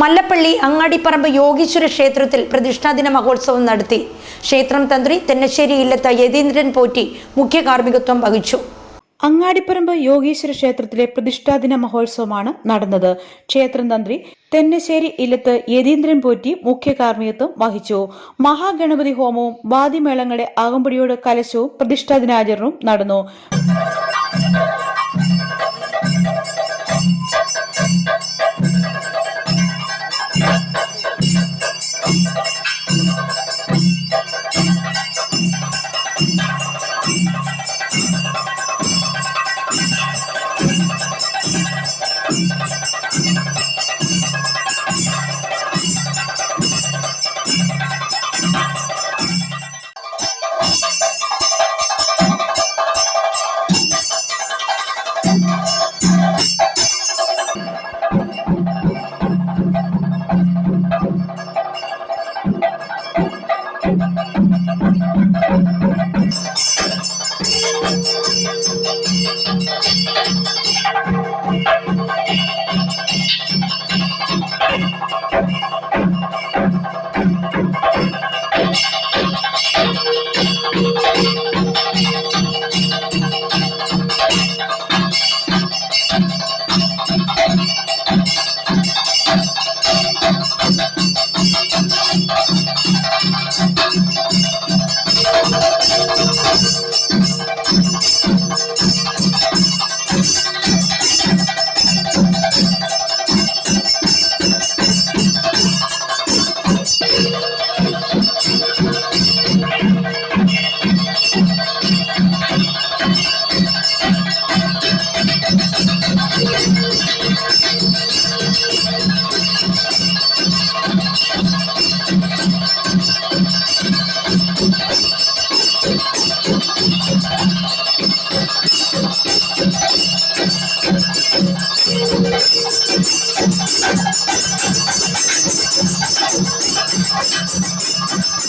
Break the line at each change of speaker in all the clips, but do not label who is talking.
മല്ലപ്പള്ളി അങ്ങാടിപ്പറമ്പ് യോഗീശ്വര ക്ഷേത്രത്തിൽ പ്രതിഷ്ഠാദിന മഹോത്സവം നടത്തി. ക്ഷേത്രം തന്ത്രി തെന്നശ്ശേരി ഇല്ലത്ത യതീന്ദ്രൻ പോറ്റി മുഖ്യ കാർമ്മികത്വം വഹിച്ചു.
അങ്ങാടിപ്പറമ്പ് യോഗീശ്വര ക്ഷേത്രത്തിലെ പ്രതിഷ്ഠാദിന മഹോത്സവമാണ് നടന്നത്. ക്ഷേത്രം തന്ത്രി തെന്നശ്ശേരി ഇല്ലത്ത് യതീന്ദ്രൻ പോറ്റി മുഖ്യ കാർമ്മികത്വം വഹിച്ചു. മഹാഗണപതി ഹോമവും വാദിമേളങ്ങളുടെ അകമ്പടിയോട് കലശവും പ്രതിഷ്ഠാദിനാചരണവും നടന്നു. Thank you. Thank you. ちょっと待って。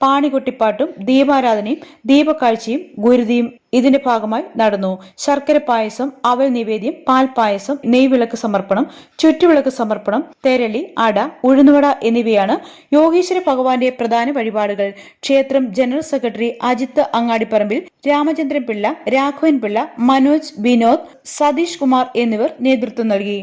പാണികൊട്ടിപ്പാട്ടും ദീപാരാധനയും ദീപക്കാഴ്ചയും ഗുരുതിയും ഇതിന്റെ ഭാഗമായി നടന്നു. ശർക്കര പായസം അവൽ നിവേദ്യം പാൽ പായസം നെയ്വിളക്ക് സമർപ്പണം ചുറ്റുവിളക്ക് സമർപ്പണം തെരളി അട ഉഴുന്നുവട എന്നിവയാണ് യോഗീശ്വര ഭഗവാന്റെ പ്രധാന വഴിപാടുകൾ. ക്ഷേത്രം ജനറൽ സെക്രട്ടറി അജിത് അങ്ങാടിപ്പറമ്പിൽ രാമചന്ദ്രൻ പിള്ള രാഘവൻ പിള്ള മനോജ് വിനോദ് സതീഷ് കുമാർ എന്നിവർ നേതൃത്വം നൽകി.